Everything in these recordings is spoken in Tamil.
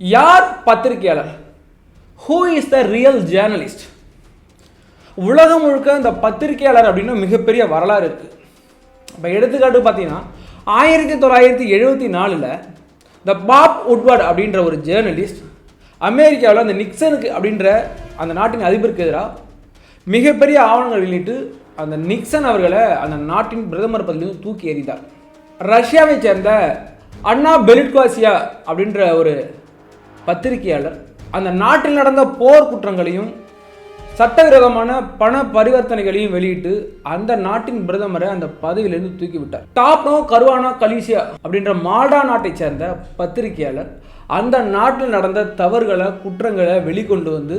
யார் பத்திரிகையாளர்? Who is the real journalist உலகம் முழுக்க இந்த பத்திரிகையாளர் அப்படின்னு மிகப்பெரிய வரலாறு இருக்குது இப்போ எடுத்துக்காட்டு பார்த்தீங்கன்னா ஆயிரத்தி தொள்ளாயிரத்தி எழுபத்தி நாலில் த பாப் உட்வர்ட் அப்படின்ற ஒரு ஜேர்னலிஸ்ட் அமெரிக்காவில் அந்த நிக்சனுக்கு அப்படின்ற அந்த நாட்டின் அதிபருக்கு எதிராக மிகப்பெரிய ஆவணங்கள் வெளியிட்டு அந்த நிக்சன் அவர்களை அந்த நாட்டின் பிரதமர் பதவியிலிருந்து தூக்கி எறிந்தார். ரஷ்யாவை சேர்ந்த அண்ணா பெலிட்காசியா அப்படின்ற ஒரு பத்திரிகையாளர் அந்த நாட்டில் நடந்த போர் குற்றங்களையும் சட்டவிரோதமான பண பரிவர்த்தனைகளையும் வெளியிட்டு அந்த நாட்டின் பிரதமரை அந்த பதவியிலிருந்து தூக்கி விட்டார் டாப்னோ கருவானா கலீசியா அப்படின்ற மாடா நாட்டை சேர்ந்த பத்திரிகையாளர் அந்த நாட்டில் நடந்த தவறுகளை குற்றங்களை வெளிக்கொண்டு வந்து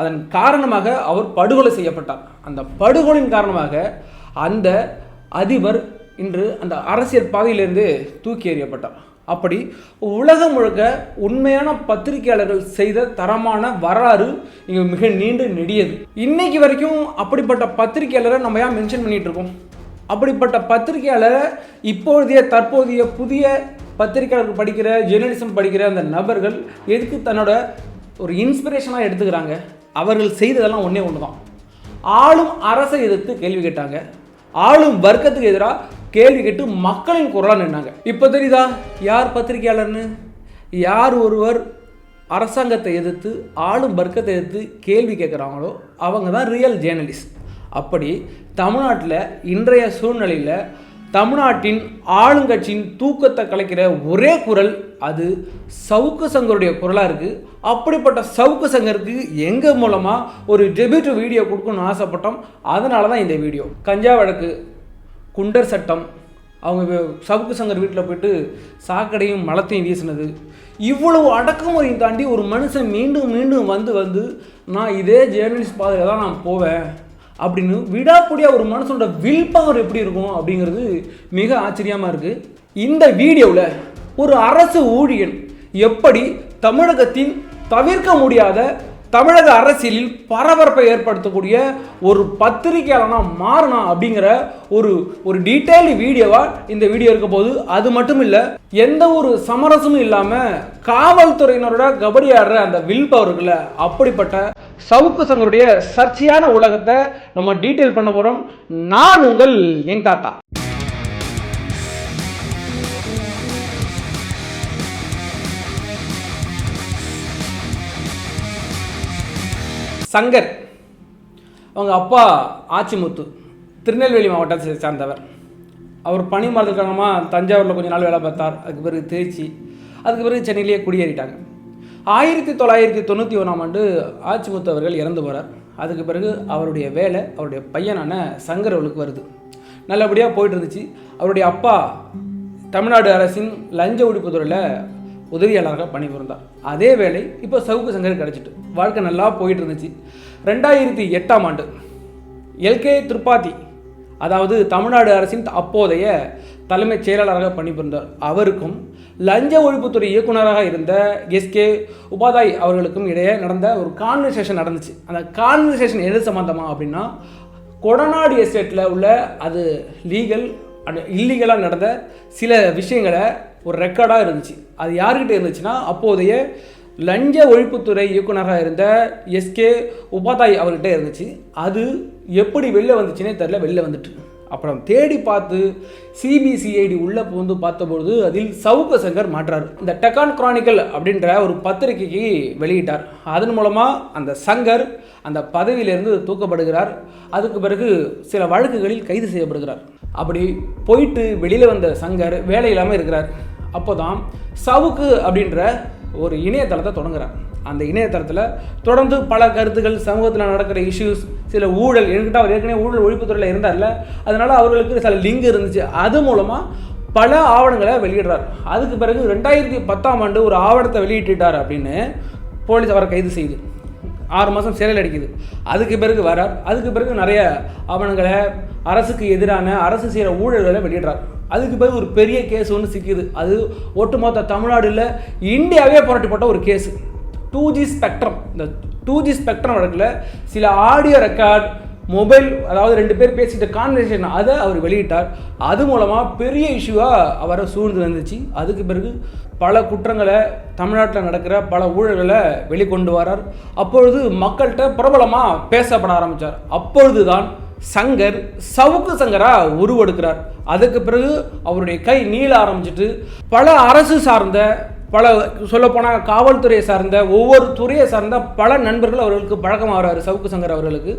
அதன் காரணமாக அவர் படுகொலை செய்யப்பட்டார். அந்த படுகொலையின் காரணமாக அந்த அதிபர் இன்று அந்த அரசியல் பாதையிலிருந்து தூக்கி எறியப்பட்டார். அப்படி உலகம் முழுக்க உண்மையான பத்திரிகையாளர்கள் செய்த தரமான வரலாறு இங்கே மிக நீண்டு நெடியது. இன்னைக்கு வரைக்கும் அப்படிப்பட்ட பத்திரிகையாளரை நம்ம ஏன் மென்ஷன் பண்ணிகிட்டு இருக்கோம்? அப்படிப்பட்ட பத்திரிகையாளரை இப்போதைய தற்போதைய புதிய பத்திரிகையாளர்கள் படிக்கிற ஜெர்னலிசம் படிக்கிற அந்த நபர்கள் எதுக்கு தன்னோட ஒரு இன்ஸ்பிரேஷனாக எடுத்துக்கிறாங்க? அவர்கள் செய்ததெல்லாம் ஒன்றே ஒன்று தான் ஆளும் அரசை எதிர்த்து கேள்வி கேட்டாங்க. ஆளும் வர்க்கத்துக்கு எதிராக கேள்வி கேட்டு மக்களின் குரலாக நின்னாங்க. இப்போ தெரியுதா? யார் பத்திரிகையாளர்னு? யார் ஒருவர் அரசாங்கத்தை எதிர்த்து ஆளும் வர்க்கத்தை எதிர்த்து கேள்வி கேட்குறாங்களோ அவங்க தான் ரியல் ஜேர்னலிஸ்ட் அப்படி தமிழ்நாட்டில் இன்றைய சூழ்நிலையில் தமிழ்நாட்டின் ஆளுங்கட்சியின் தூக்கத்தை கலைக்கிற ஒரே குரல் அது சவுக்கு சங்கருடைய குரலாக இருக்குது அப்படிப்பட்ட சவுக்கு சங்கருக்கு எங்கள் மூலமாக ஒரு டெபியூட் வீடியோ கொடுக்கணும்னு ஆசைப்பட்டோம்? அதனால தான் இந்த வீடியோ கஞ்சா வழக்கு குண்டர் சட்டம் அவங்க சவுக்கு சங்கர் வீட்டில் போயிட்டு சாக்கடையும் மலத்தையும் வீசினது. இவ்வளவு அடக்குமுறையும் தாண்டி ஒரு மனுஷன் மீண்டும் மீண்டும் வந்து வந்து நான் இதே ஜேர்னலிஸ்ட் பாதையில் தான் நான் போவேன் அப்படின்னு விடாப்படியாக ஒரு மனுஷனோட வில் பவர் எப்படி இருக்கும் அப்படிங்கிறது மிக ஆச்சரியமாக இருக்குது இந்த வீடியோவில் ஒரு அரசு ஊழியன் எப்படி தமிழகத்தின் தவிர்க்க முடியாத தமிழக அரசியலில் பரபரப்பை ஏற்படுத்தக்கூடிய ஒரு பத்திரிகையாளனா மாறணும் அப்படிங்கிற ஒரு ஒரு டீட்டெயில் வீடியோவாக இந்த வீடியோ இருக்க போது அது மட்டும் இல்லை எந்த ஒரு சமரசமும் இல்லாமல் காவல்துறையினரோட கபடி ஆடுற அந்த வில் பவர்களை அப்படிப்பட்ட சவுக்கு சங்கருடைய சர்ச்சையான உலகத்தை நம்ம டீட்டெயில் பண்ண போகிறோம் நான் உங்கள் என் தாத்தா. சங்கர் அவங்க அப்பா ஆச்சிமுத்து திருநெல்வேலி மாவட்டத்தை சார்ந்தவர். அவர் பணி மாறுதல் காரணமாக தஞ்சாவூரில் கொஞ்ச நாள் வேலை பார்த்தார். அதுக்கு பிறகு திருச்சி அதுக்கு பிறகு சென்னையிலேயே குடியேறிட்டாங்க. ஆயிரத்தி தொள்ளாயிரத்தி தொண்ணூற்றி ஒன்றாம் ஆண்டு ஆச்சிமுத்து அவர்கள் இறந்து போகிறார் அதுக்கு பிறகு அவருடைய வேலை அவருடைய பையனான சங்கர் அவளுக்கு வருது. நல்லபடியாக போயிட்டு இருந்துச்சு. அவருடைய அப்பா தமிழ்நாடு அரசின் லஞ்ச ஒழிப்புத்துறையில் உதவியாளராக பணிபுரிந்தார். அதே வேலை இப்போ சவுக்கு சங்கர் கிடச்சிட்டு வாழ்க்கை நல்லா போயிட்டு இருந்துச்சு ரெண்டாயிரத்தி எட்டாம் ஆண்டு எல்கே திரிபாதி அதாவது தமிழ்நாடு அரசின் அப்போதைய தலைமைச் செயலாளராக பணிபுரிந்தார். அவருக்கும் லஞ்ச ஒழிப்புத்துறை இயக்குனராக இருந்த எஸ்கே உபாதாய் அவர்களுக்கும் இடையே நடந்த ஒரு கான்வர்சேஷன் நடந்துச்சு. அந்த கான்வர்சேஷன் எது சம்மந்தமாக அப்படின்னா கொடநாடு எஸ்டேட்டில் உள்ள அது லீகல் அண்ட் இல்லீகலாக நடந்த சில விஷயங்களை ஒரு ரெக்கார்டாக இருந்துச்சு. அது யார்கிட்ட இருந்துச்சுன்னா அப்போதைய லஞ்ச ஒழிப்புத்துறை இயக்குனராக இருந்த எஸ்கே உபாதாய் அவர்கிட்ட இருந்துச்சு. அது எப்படி வெளில வந்துச்சுன்னே தெரில வெளில வந்துட்டு. அப்புறம் தேடி பார்த்து சிபிசிஐடி உள்ளே புகுந்து பார்த்தபொழுது அதில் சவுக்க சங்கர் மாற்றார். இந்த டெக்கான் குரானிக்கல் அப்படின்ற ஒரு பத்திரிகைக்கு வெளியிட்டார். அதன் மூலமாக அந்த சங்கர் அந்த பதவியிலிருந்து தூக்கப்படுகிறார். அதுக்கு பிறகு சில வழக்குகளில் கைது செய்யப்படுகிறார். அப்படி போயிட்டு வெளியில் வந்த சங்கர் வேலை இல்லாமல் இருக்கிறார். அப்போ தான் சவுக்கு அப்படின்ற ஒரு இணையதளத்தை தொடங்குறார். அந்த இணையதளத்தில் தொடர்ந்து பல கருத்துக்கள் சமூகத்தில் நடக்கிற இஷ்யூஸ் சில ஊழல் என்கிட்ட அவர் ஏற்கனவே ஊழல் ஒழிப்புத்துறையில் இருந்தார்ல அதனால அவர்களுக்கு சில லிங்க் இருந்துச்சு. அது மூலமாக பல ஆவணங்களை வெளியிடுறார். அதுக்கு பிறகு ரெண்டாயிரத்தி பத்தாம் ஆண்டு ஒரு ஆவணத்தை வெளியிட்டுட்டார் அப்படின்னு போலீஸ் அவரை கைது செய்யுது ஆறு மாதம் சிறையில் அடிக்குது. அதுக்கு பிறகு வரார். அதுக்கு பிறகு நிறைய ஆவணங்களை அரசுக்கு எதிரான அரசு செய்கிற ஊழல்களை வெளியிடுறார். அதுக்கு பிறகு ஒரு பெரிய கேஸ் ஒன்று சிக்கிது. அது ஒட்டுமொத்த தமிழ்நாடுல இந்தியாவே புரட்டிப்பட்ட ஒரு கேஸ் டூ ஜி ஸ்பெக்ட்ரம் இந்த டூ ஜி ஸ்பெக்ட்ரம் வழக்கில் சில ஆடியோ ரெக்கார்ட் மொபைல் அதாவது ரெண்டு பேர் பேசிட்ட கான்வர்சேஷன் அதை அவர் வெளியிட்டார். அது மூலமாக பெரிய இஷ்யூவாக அவரை சூழ்ந்து வந்துச்சு அதுக்கு பிறகு பல குற்றங்களை தமிழ்நாட்டில் நடக்கிற பல ஊழல்களை வெளிக்கொண்டு வரார். அப்பொழுது மக்கள்கிட்ட பிரபலமாக பேசப்பட ஆரம்பித்தார் அப்பொழுதுதான் சங்கர் சவுக்கு சங்கராக உருவெடுக்கிறார். அதுக்கு பிறகு அவருடைய கை நீள ஆரம்பிச்சிட்டு பல அரசு சார்ந்த பல சொல்லப்போனால் காவல்துறையை சார்ந்த ஒவ்வொரு துறையை சார்ந்த பல நண்பர்கள் அவர்களுக்கு பழக்கமாகறாரு சவுக்கு சங்கர் அவர்களுக்கு.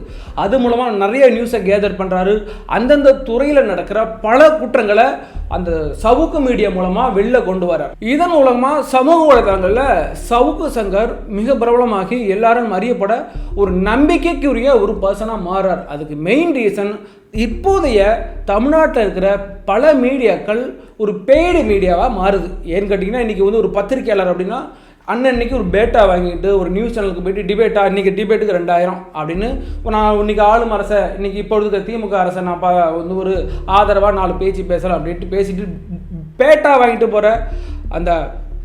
அது மூலமாக நிறைய நியூஸை கேதர் பண்ணுறாரு அந்தந்த துறையில் நடக்கிற பல குற்றங்களை அந்த சவுக்கு மீடியா மூலமாக வெளில கொண்டு வரார் இதன் மூலமாக சமூக வலைதளங்களில் சவுக்கு சங்கர் மிக பிரபலமாகி எல்லாரும் அறியப்பட ஒரு நம்பிக்கைக்குரிய ஒரு பர்சனாக மாறார். அதுக்கு மெயின் ரீசன் இப்போதைய தமிழ்நாட்டில் இருக்கிற பல மீடியாக்கள் ஒரு பெய்டு மீடியாவாக மாறுது. ஏன்னு கேட்டிங்கன்னா இன்றைக்கி வந்து ஒரு பத்திரிக்கையாளர் அப்படின்னா அன்னன்னைக்கு ஒரு பேட்டா வாங்கிட்டு ஒரு நியூஸ் சேனலுக்கு போயிட்டு டிபேட்டா இன்றைக்கி டிபேட்டுக்கு ரெண்டாயிரம் அப்படின்னு இப்போ நான் இன்றைக்கி ஆளும் அரசை இன்றைக்கி இப்பொழுது திமுக அரசை நான் பா வந்து ஒரு ஆதரவாக நாலு பேச்சு பேசலாம் அப்படின்ட்டு பேசிட்டு பேட்டா வாங்கிட்டு போகிற அந்த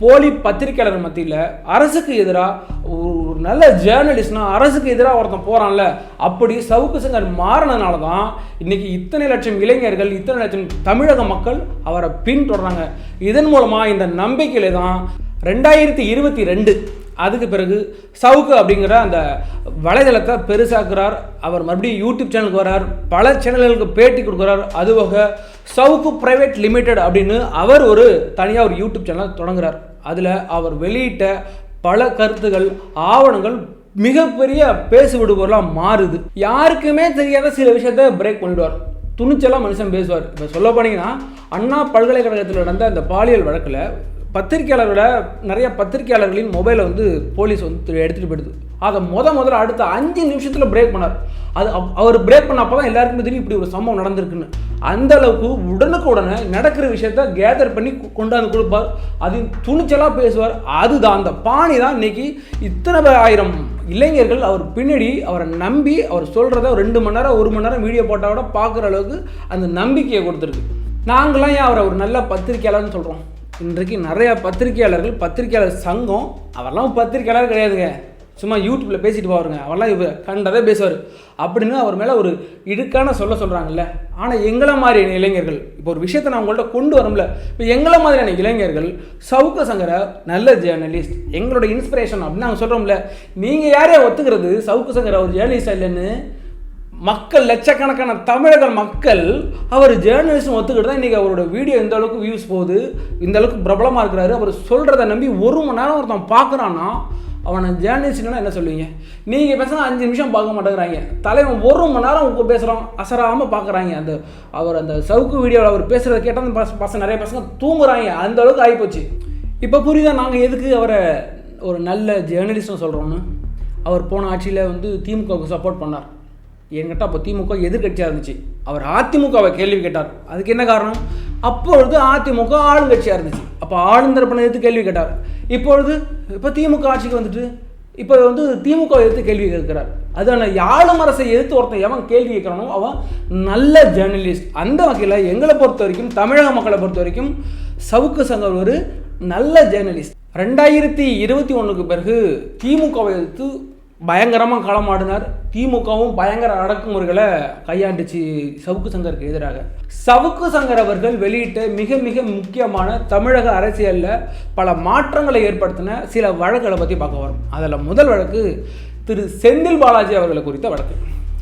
போலி பத்திரிக்கையாளர் மத்தியில் அரசுக்கு எதிராக ஒரு நல்ல ஜேர்னலிஸ்ட்னா அரசுக்கு எதிராக ஒருத்தன் போகிறான்ல அப்படி சவுக்கு சங்கர் மாறினதுனால தான் இன்றைக்கி இத்தனை லட்சம் இளைஞர்கள் இத்தனை லட்சம் தமிழக மக்கள் அவரை பின்தொடர்றாங்க. இதன் மூலமாக இந்த நம்பிக்கையில தான் ரெண்டாயிரத்தி இருபத்தி ரெண்டு அதுக்கு பிறகு சவுக்கு அப்படிங்கிற அந்த வலைதளத்தை பெருசாக்குறார். அவர் மறுபடியும் யூடியூப் சேனலுக்கு வர்றார். பல சேனல்களுக்கு பேட்டி கொடுக்குறார். அதுபோக சவுக்கு பிரைவேட் லிமிடெட் அப்படின்னு அவர் ஒரு தனியாக ஒரு யூடியூப் சேனல் தொடங்குறார். அதில் அவர் வெளியிட்ட பல கருத்துகள் ஆவணங்கள் மிகப்பெரிய பேசு விடுபொருளாக மாறுது. யாருக்குமே தெரியாத சில விஷயத்த பிரேக் பண்ணிடுவார். துணிச்சலாக மனுஷன் பேசுவார். இப்போ சொல்ல போனீங்கன்னா அண்ணா பல்கலைக்கழகத்தில் நடந்த அந்த பாலியல் வழக்கில் பத்திரிகையாளரோட நிறைய பத்திரிகையாளர்களின் மொபைலை வந்து போலீஸ் வந்து எடுத்துகிட்டு போயிடுது. அதை முத முதல்ல அடுத்த அஞ்சு நிமிஷத்தில் பிரேக் பண்ணார். அது அவர் பிரேக் பண்ண அப்போ தான் எல்லாருக்குமே தெரியும் இப்படி ஒரு சம்பவம் நடந்திருக்குன்னு. அந்த அளவுக்கு உடனுக்கு உடனே நடக்கிற விஷயத்த கேதர் பண்ணி கொண்டாந்து கொடுப்பார். அது துணிச்சலாக பேசுவார். அதுதான் அந்த பாணி தான் இன்னைக்கு இத்தனை ஆயிரம் இளைஞர்கள் அவர் பின்னாடி அவரை நம்பி அவர் சொல்கிறத ரெண்டு மணி நேரம் ஒரு மணி நேரம் வீடியோ போட்டால் கூட பார்க்குற அளவுக்கு அந்த நம்பிக்கையை கொடுத்துருக்கு நாங்களாம் ஏன் அவரை ஒரு நல்ல பத்திரிக்கையாளர்னு சொல்கிறோம் இன்றைக்கு நிறையா பத்திரிக்கையாளர்கள் பத்திரிக்கையாளர் சங்கம் அவரெல்லாம் பத்திரிகையாளர் கிடையாதுங்க. சும்மா யூடியூப்பில் பேசிட்டு போவாருங்க. அவரெல்லாம் இவ கண்டதே பேசுவார். அப்படின்னு அவர் மேலே ஒரு இடுக்கான சொல்ல சொல்கிறாங்கல்ல ஆனால் எங்களை மாதிரியான இளைஞர்கள் இப்போ ஒரு விஷயத்தை நான் உங்கள்கிட்ட கொண்டு வரும்ல. இப்போ எங்களை மாதிரியான இளைஞர்கள் சவுக்க சங்கர நல்ல ஜேர்னலிஸ்ட் எங்களோட இன்ஸ்பிரேஷன் அப்படின்னு நாங்கள் சொல்கிறோம்ல நீங்கள் யாரையா ஒத்துக்கிறது? சவுக்கு சங்கர ஒரு ஜேர்னலிஸ்ட் இல்லைன்னு? மக்கள் லட்சக்கணக்கான தமிழக மக்கள் அவர் ஜேர்னலிஸ்ட் ஒத்துக்கிட்டு தான் இன்றைக்கி அவரோட வீடியோ இந்த அளவுக்கு வியூஸ் போகுது. இந்த அளவுக்கு பிரபலமாக இருக்கிறாரு. அவர் சொல்கிறத நம்பி ஒரு மணி நேரம் ஒருத்தன் பார்க்குறான்னா அவனை ஜேர்னலிஸ்ட்னா என்ன சொல்லுவீங்க? நீங்கள் பேசுனா அஞ்சு நிமிஷம் பார்க்க மாட்டேங்கிறாங்க. தலைவன் ஒரு மணி நேரம் உங்க பேசுகிறோம் அசராமல் பார்க்குறாங்க. அந்த அவர் அந்த சவுக்கு வீடியோவில் அவர் பேசுகிறத கேட்டால் அந்த பச- பசங்க நிறைய பசங்க தூங்குறாங்க. அந்த அளவுக்கு ஆகிப்போச்சு இப்போ புரியுதா நாங்கள் எதுக்கு அவரை ஒரு நல்ல ஜேர்னலிஸ்ட்னு சொல்கிறோன்னு அவர் போன ஆட்சியில் வந்து திமுகவுக்கு சப்போர்ட் பண்ணார். என்கிட்ட அப்போ திமுக எதிர்க்கட்சியாக இருந்துச்சு. அவர் அதிமுகவை கேள்வி கேட்டார். அதுக்கு என்ன காரணம்? அப்பொழுது அதிமுக ஆளுங்கட்சியாக இருந்துச்சு. அப்போ ஆளுந்தரப்பனை எதிர்த்து கேள்வி கேட்டார். இப்பொழுது இப்போ திமுக ஆட்சிக்கு வந்துட்டு இப்போ வந்து திமுக எதிர்த்து கேள்வி கேட்கிறார். அதான யாழும் அரசை எதிர்த்து ஒருத்தன் எவன் கேள்வி கேட்கறானோ அவன் நல்ல ஜேர்னலிஸ்ட் அந்த வகையில் எங்களை பொறுத்த வரைக்கும் தமிழக மக்களை பொறுத்த வரைக்கும் சவுக்கு சங்கர் ஒரு நல்ல ஜேர்னலிஸ்ட் ரெண்டாயிரத்தி இருபத்தி ஒன்றுக்கு பிறகு திமுகவை எதிர்த்து பயங்கரமாக களமாடினார் திமுகவும் பயங்கர அடக்குமுறைகளை கையாண்டுச்சு சவுக்கு சங்கருக்கு எதிராக. சவுக்கு சங்கர் அவர்கள் வெளியிட்ட மிக மிக முக்கியமான தமிழக அரசியலில் பல மாற்றங்களை ஏற்படுத்தின சில வழக்குகளை பற்றி பார்க்க வரோம் அதில் முதல் வழக்கு திரு செந்தில் பாலாஜி அவர்களை குறித்த வழக்கு.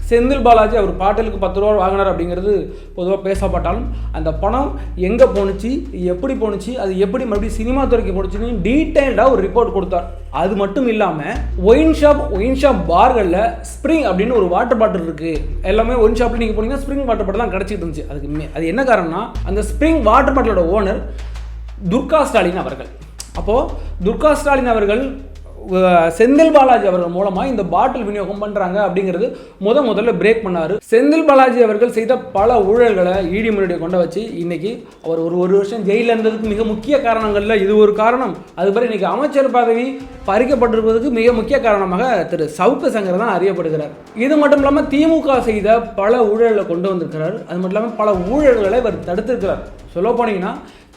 செந்தில் பாலாஜி அவர் பாட்டலுக்கு பத்து ரூபா வாங்கினார் அப்படிங்கிறது பொதுவாக பேசப்பட்டாலும் அந்த பணம் எங்கே போணுச்சு எப்படி போணுச்சு அது எப்படி மறுபடியும் சினிமா துறைக்கு போணுச்சுன்னு டீட்டெயில்டாக ஒரு ரிப்போர்ட் கொடுத்தார். அது மட்டும் இல்லாமல் ஒயின் ஷாப் ஒயின் ஷாப் பார்களில் ஸ்ப்ரிங் அப்படின்னு ஒரு வாட்டர் பாட்டில் இருக்குது எல்லாமே ஒயின் ஷாப்பில் நீங்கள் போனீங்கன்னா ஸ்ப்ரிங் வாட்டர் பாட்டில் தான் கிடச்சிட்டு இருந்துச்சு. அதுக்கு அது என்ன காரணம்னா அந்த ஸ்ப்ரிங் வாட்டர் பாட்டிலோட ஓனர் துர்கா ஸ்டாலின் அவர்கள். அப்போது துர்கா ஸ்டாலின் அவர்கள் செந்தில் பாலாஜி அவர்கள் மூலமாக இந்த பாட்டில் விநியோகம் பண்ணுறாங்க அப்படிங்கிறது முத முதல்ல பிரேக் பண்ணார். செந்தில் பாலாஜி அவர்கள் செய்த பல ஊழல்களை இடி முன்னாடி கொண்டு வச்சு இன்னைக்கு அவர் ஒரு ஒரு வருஷம் ஜெயிலில் இருந்ததுக்கு மிக முக்கிய காரணங்களில் இது ஒரு காரணம். அதுபோல் இன்னைக்கு அமைச்சர் பதவி பறிக்கப்பட்டிருப்பதற்கு மிக முக்கிய காரணமாக திரு சவுக்கு சங்கர் தான் அறியப்படுகிறார். இது மட்டும் இல்லாமல் திமுக செய்த பல ஊழல்களை கொண்டு வந்திருக்கிறார். அது மட்டும் இல்லாமல் பல ஊழல்களை இவர் தடுத்திருக்கிறார். சொல்ல போனீங்கன்னா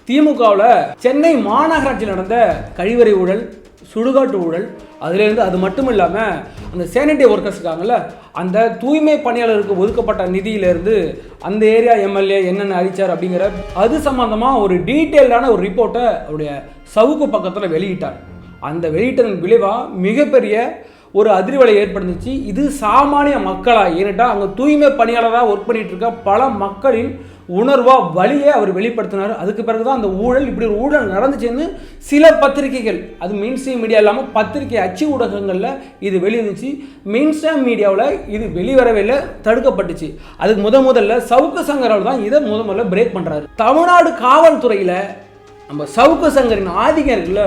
திமுகவில் சென்னை மாநகராட்சியில் நடந்த கழிவறை ஊழல் சுடுகாட்டு ஊழல் அதுலேருந்து அது மட்டும் இல்லாமல் அந்த சேனிட்டரி ஒர்க்கர்ஸ் இருக்காங்கல்ல அந்த தூய்மை பணியாளருக்கு ஒதுக்கப்பட்ட நிதியிலேருந்து அந்த ஏரியா எம்எல்ஏ என்னென்ன அழிச்சார் அப்படிங்கிற அது சம்மந்தமாக ஒரு டீட்டெயில்டான ஒரு ரிப்போர்ட்டை அவருடைய சவுக்கு பக்கத்தில் வெளியிட்டார். அந்த வெளியிட்டதன் விளைவாக மிகப்பெரிய ஒரு அதிர்வலை ஏற்படுத்துச்சு இது சாமானிய மக்களாக ஏன்னுட்டா அங்கே தூய்மை பணியாளராக ஒர்க் பண்ணிகிட்டு இருக்க பல மக்களின் உணர்வாக வழியை அவர் வெளிப்படுத்தினார். அதுக்கு பிறகு தான் அந்த ஊழல் இப்படி ஒரு ஊழல் நடந்துச்சுன்னு சில பத்திரிகைகள் அது மெயின் ஸ்ட்ரீம் மீடியா இல்லாமல் பத்திரிகை அச்சு ஊடகங்களில் இது வெளியிருந்துச்சு. மெயின் ஸ்ட்ரீம் மீடியாவில் இது வெளிவரவே இல்லை தடுக்கப்பட்டுச்சு. அதுக்கு முத முதல்ல சவுக்கு சங்கரால் தான் இதை முத முதல்ல பிரேக் பண்ணுறாரு தமிழ்நாடு காவல்துறையில் நம்ம சவுக்கு சங்கரின் ஆதிக்கம் இருக்குல்ல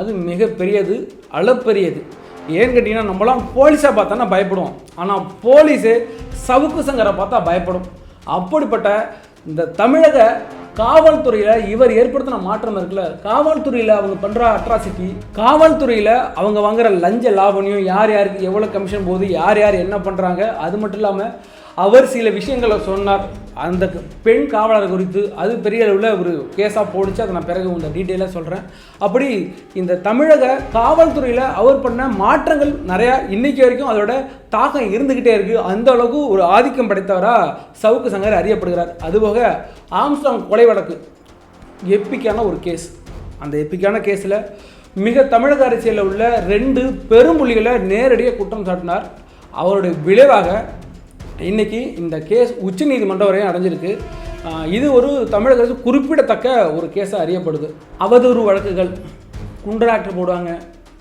அது மிகப்பெரியது அளப்பெரியது. ஏன்னு கேட்டிங்கன்னா நம்மளாம் போலீஸை பார்த்தானா பயப்படுவோம். ஆனால் போலீஸு சவுக்கு சங்கரை பார்த்தா பயப்படும். அப்படிப்பட்ட இந்த தமிழக காவல்துறையில் இவர் ஏற்படுத்தின மாற்றம் இருக்குல்ல காவல்துறையில் அவங்க பண்ணுற அட்ராசிட்டி காவல்துறையில் அவங்க வாங்குற லஞ்ச லாபனையும் யார் யாருக்கு எவ்வளோ கமிஷன் போகுது யார் யார் என்ன பண்ணுறாங்க அது மட்டும் இல்லாமல் அவர் சில விஷயங்களை சொன்னார். அந்த பெண் காவலர் குறித்து அது பெரிய அளவில் ஒரு கேஸாக போடுச்சு. அதை நான் பிறகு உங்கள் டீட்டெயிலாக சொல்கிறேன் அப்படி இந்த தமிழக காவல்துறையில் அவர் பண்ண மாற்றங்கள் நிறையா இன்னைக்கு வரைக்கும் அதோட தாக்கம் இருந்துக்கிட்டே இருக்குது அந்த அளவுக்கு ஒரு ஆதிக்கம் படைத்தவராக சவுக்கு சங்கர் அறியப்படுகிறார். அதுபோக ஆம்ஸ்டாங் கொலை வழக்கு எப்பிக்கான ஒரு கேஸ் அந்த எப்பிக்கான கேஸில் மிக தமிழக அரசியலில் உள்ள ரெண்டு பெரும்புள்ளிகளை நேரடியாக குற்றம் சாட்டினார். அவருடைய விளைவாக இன்னைக்கு இந்த கேஸ் உச்சநீதிமன்றம் வரையும் அடைஞ்சிருக்கு இது ஒரு தமிழக அரசு குறிப்பிடத்தக்க ஒரு கேஸாக அறியப்படுது. அவதூறு வழக்குகள் குண்டராக்டர் போடுவாங்க.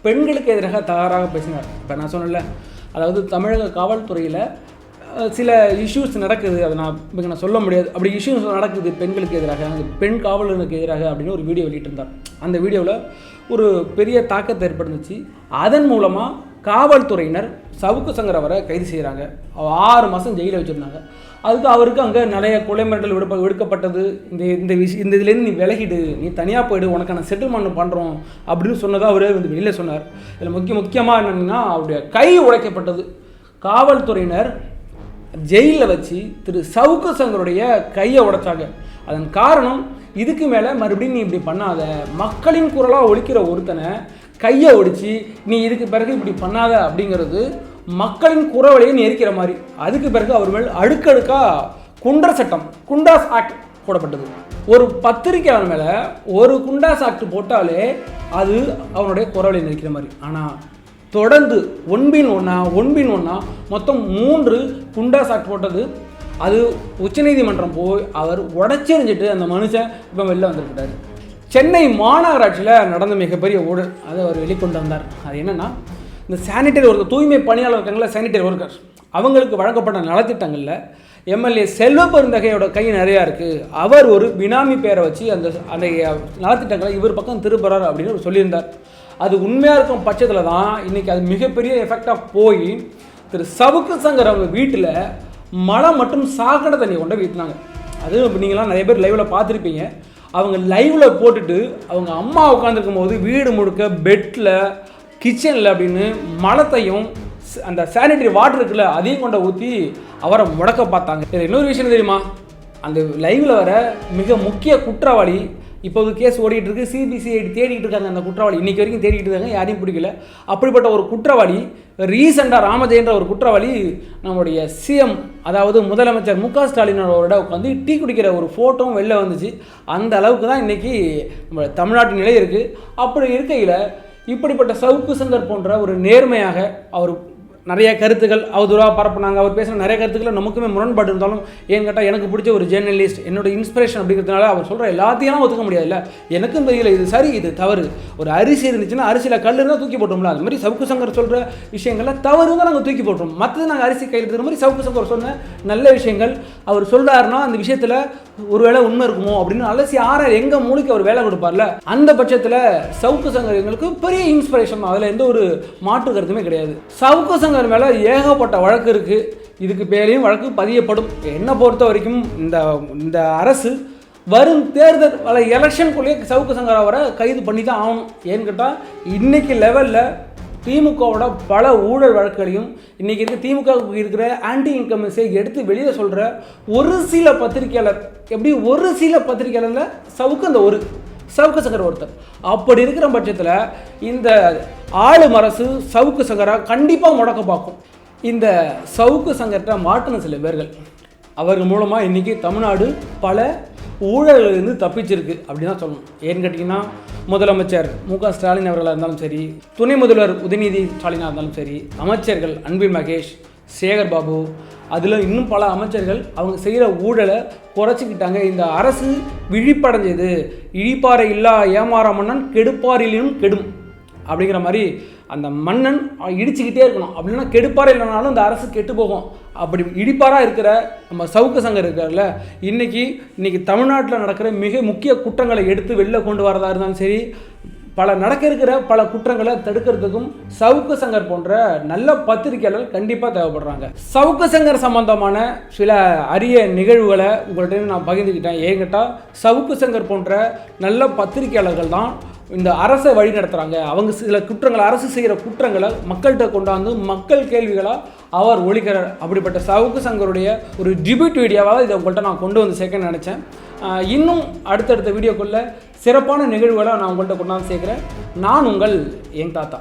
பெண்களுக்கு எதிராக தவறாக பேசினார். இப்போ நான் சொன்னேன்ல அதாவது தமிழக காவல்துறையில் சில இஷ்யூஸ் நடக்குது. அதை நான் இப்போ நான் சொல்ல முடியாது. அப்படி இஷ்யூஸ் நடக்குது பெண்களுக்கு எதிராக அந்த பெண் காவலர்களுக்கு எதிராக அப்படின்னு ஒரு வீடியோ வெளியிட்டிருந்தார். அந்த வீடியோவில் ஒரு பெரிய தாக்கத்தை ஏற்படுத்துச்சு. அதன் மூலமாக காவல்துறையினர் சவுக்கு சங்கர் அவரை கைது செய்கிறாங்க ஆறு மாதம் ஜெயிலில் வச்சுருந்தாங்க. அதுக்கு அவருக்கு அங்கே நிறைய கொலை மிரட்டல் விடுப்ப விடுக்கப்பட்டது. இந்த இந்த விஷயம் இந்த இதுலேருந்து நீ விலகிடு. நீ தனியாக போயிடு. உனக்கான செட்டில்மெண்ட் பண்ணுறோம் அப்படின்னு சொன்னதாக அவர் வந்து வெளியில் சொன்னார். இதில் முக்கிய முக்கியமாக என்னென்னா அவருடைய கை உடைக்கப்பட்டது. காவல்துறையினர் ஜெயிலில் வச்சு திரு சவுக்கு சங்கருடைய கையை உடைச்சாங்க. அதன் காரணம் இதுக்கு மேலே மறுபடியும் நீ இப்படி பண்ணாத. மக்களின் குரலாக ஒழிக்கிற ஒருத்தனை கையை ஒடிச்சு நீ இதுக்கு பிறகு இப்படி பண்ணாத அப்படிங்கிறது மக்களின் குரவலையை நெரிக்கிற மாதிரி. அதுக்கு பிறகு அவர் மேல் அடுக்கடுக்காக குண்டர் சட்டம் குண்டாஸ் ஆக்ட் போடப்பட்டது. ஒரு பத்திரிகையாளர் மேலே ஒரு குண்டாஸ் ஆக்ட் போட்டாலே அது அவனுடைய குரவலை நெரிக்கிற மாதிரி. ஆனால் தொடர்ந்து ஒன்பின் ஒன்றா ஒன்பின் ஒன்றா மொத்தம் மூன்று குண்டாஸ் ஆக்ட் போட்டது. அது உச்சநீதிமன்றம் போய் அவர் உடச்செறிஞ்சிட்டு அந்த மனுஷன் இப்போ வெளில வந்திருக்கிறாரு. சென்னை மாநகராட்சியில் நடந்த மிகப்பெரிய ஊழல். அதை அவர் வெளிக்கொண்டு வந்தார். அது என்னென்னா இந்த சானிட்டரி ஒர்க்கர் தூய்மை பணியாளர் இருக்காங்களா சானிட்டரி ஒர்க்கர் அவங்களுக்கு வழங்கப்பட்ட நலத்திட்டங்களில் எம்எல்ஏ செல்வ பெருந்தகையோட கை நிறையா இருக்குது அவர் ஒரு பினாமி பேரை வச்சு அந்த அந்த நலத்திட்டங்களை இவர் பக்கம் திருப்புறார் அப்படின்னு அவர் சொல்லியிருந்தார். அது உண்மையாக இருக்கும் பட்சத்தில் தான் இன்றைக்கி அது மிகப்பெரிய எஃபெக்டாக போய் திரு சவுக்கு சங்கர் அவங்க வீட்டில் மழை மற்றும் சாக்கடை தண்ணி கொண்டு வீட்டினாங்க. அது நீங்களாம் நிறைய பேர் லைவில் பார்த்துருப்பீங்க. அவங்க லைவில் போட்டுட்டு அவங்க அம்மா உட்காந்துருக்கும் போது வீடு முழுக்க பெட்டில் கிச்சனில் அப்படின்னு மலத்தையும் அந்த சானிட்டரி வாட்டர் இருக்குல்ல அதையும் கொண்ட ஊற்றி அவரை முடக்க பார்த்தாங்க. இது இன்னொரு விஷயம் தெரியுமா? அந்த லைவில் வர மிக முக்கிய குற்றவாளி இப்போது கேஸ் ஓடிட்டு இருக்கு. சிபிசிஐடி தேடிட்டு இருக்காங்க அந்த குற்றவாளி. இன்னைக்கு வரைக்கும் தேடிட்டு இருக்காங்க. யாரையும் பிடிக்கல. அப்படிப்பட்ட ஒரு குற்றவாளி ரீசெண்டாக ராமஜெயன்ற ஒரு குற்றவாளி நம்முடைய சிஎம் அதாவது முதலமைச்சர் மு க ஸ்டாலின் அவரோட உட்காந்து டீ குடிக்கிற ஒரு ஃபோட்டோவும் வெளில வந்துச்சு. அந்த அளவுக்கு தான் இன்னைக்கு நம்ம தமிழ்நாட்டின் நிலை இருக்குது அப்படி இருக்கையில் இப்படிப்பட்ட சவுக்கு சங்கர் போன்ற ஒரு நேர்மையாக அவர் நிறைய கருத்துக்கள் அவதூறாக பரப்புனாங்க. அவர் பேசுகிற நிறைய கருத்துக்கள் நமக்குமே முரண்பாடு இருந்தாலும் ஏன்னு கேட்டால் எனக்கு பிடிச்ச ஒரு ஜேர்னலிஸ்ட் என்னோட இன்ஸ்பிரேஷன் அப்படிங்கிறதுனால அவர் சொல்கிற எல்லாத்தையும் ஒத்துக்க முடியாதுல்ல. எனக்கும் தெரியல இது சரி இது தவறு. ஒரு அரிசி இருந்துச்சுன்னா அரிசியில் கல் இருந்தால் தூக்கி போட்டோம்ல. அது மாதிரி சவுக்கு சங்கர் சொல்கிற விஷயங்களை தவறு தான் நாங்கள் தூக்கி போட்டுறோம் மற்றது நாங்கள் அரிசி கையில் இருக்கிற மாதிரி சவுக்கு சங்கர் சொன்ன நல்ல விஷயங்கள். அவர் சொல்கிறாருன்னா அந்த விஷயத்தில் ஒருவேளை உண்மை இருக்குமோ அப்படின்னு அலசி ஆறார் எங்க மூளைக்கு அவர் வேலை கொடுப்பார்ல? அந்த பட்சத்தில் சவுக்கு சங்கர் எங்களுக்கு பெரிய இன்ஸ்பிரேஷன் அதில் எந்த ஒரு மாற்று கருத்துமே கிடையாது. சவுக்கு சங்கர் மேலே ஏகப்பட்ட வழக்கு இருக்கு. இதுக்கு பேரையும் வழக்கு பதியப்படும். என்னை பொறுத்த வரைக்கும் இந்த இந்த அரசு வரும் தேர்தல் வர எலெக்ஷனுக்குள்ளேயே சவுக்கு சங்கர் அவரை கைது பண்ணி தான் ஆகணும். ஏன்னு கேட்டால் இன்னைக்கு லெவலில் திமுகவோட பல ஊழல் வழக்குகளையும் இன்றைக்கி இருக்க திமுகவுக்கு இருக்கிற ஆன்டி இன்கமன்ஸை எடுத்து வெளியே சொல்கிற ஒரு சில பத்திரிகையாளர் எப்படி ஒரு சில பத்திரிகையாளரில் சவுக்கு அந்த ஒரு சவுக்கு சங்கர் ஒருத்தர். அப்படி இருக்கிற பட்சத்தில் இந்த ஆளும் அரசு சவுக்கு சங்கராக கண்டிப்பாக முடக்க பார்க்கும். இந்த சவுக்கு சங்கர்கிட்ட மாட்டின சில பேர்கள். அவர்கள் மூலமாக இன்றைக்கி தமிழ்நாடு பல ஊழலிருந்து தப்பிச்சிருக்கு அப்படின்னு தான் சொல்லணும். ஏன்னு கேட்டிங்கன்னா முதலமைச்சர் மு க ஸ்டாலின் அவர்களாக இருந்தாலும் சரி துணை முதல்வர் உதயநிதி ஸ்டாலினாக இருந்தாலும் சரி அமைச்சர்கள் அன்பின் மகேஷ் சேகர் பாபு அதில் இன்னும் பல அமைச்சர்கள் அவங்க செய்கிற ஊழலை குறைச்சிக்கிட்டாங்க. இந்த அரசு விழிப்படைஞ்சது. இழிப்பாறை இல்லா ஏமாற மன்னன் கெடுப்பாரிலும் கெடும் அப்படிங்கிற மாதிரி அந்த மன்னன் இடிச்சுக்கிட்டே இருக்கணும். அப்படின்னா கெடுப்பாரா இல்லைனாலும் அந்த அரசு கெட்டு போகும். அப்படி இடிப்பாராக இருக்கிற நம்ம சவுக்கு சங்கர் இருக்கார்ல இன்னைக்கு இன்றைக்கி தமிழ்நாட்டில் நடக்கிற மிக முக்கிய குற்றங்களை எடுத்து வெளில கொண்டு வரதா இருந்தாலும் சரி பல நடக்க இருக்கிற பல குற்றங்களை தடுக்கிறதுக்கும் சவுக்கு சங்கர் போன்ற நல்ல பத்திரிகையாளர்கள் கண்டிப்பாக தேவைப்படுறாங்க. சவுக்கு சங்கர் சம்பந்தமான சில அரிய நிகழ்வுகளை உங்கள்கிட்ட நான் பகிர்ந்துக்கிட்டேன். ஏன் கேட்டால் சவுக்கு சங்கர் போன்ற நல்ல பத்திரிகையாளர்கள் தான் இந்த அரசை வழி நடத்துகிறாங்க அவங்க சில குற்றங்களை அரசு செய்கிற குற்றங்களை மக்கள்கிட்ட கொண்டாந்து மக்கள் கேள்விகளாக அவர் ஒழிக்கிறார் அப்படிப்பட்ட சவுக்கு சங்கருடைய ஒரு டிபியூட் வீடியோவாக இதை உங்கள்கிட்ட நான் கொண்டு வந்து சேர்க்கணும்னு நினச்சேன். இன்னும் அடுத்தடுத்த வீடியோக்குள்ளே சிறப்பான நிகழ்வுகளை நான் உங்கள்கிட்ட கொண்டாந்து சேர்க்குறேன். நான் உங்கள் என் தாத்தா.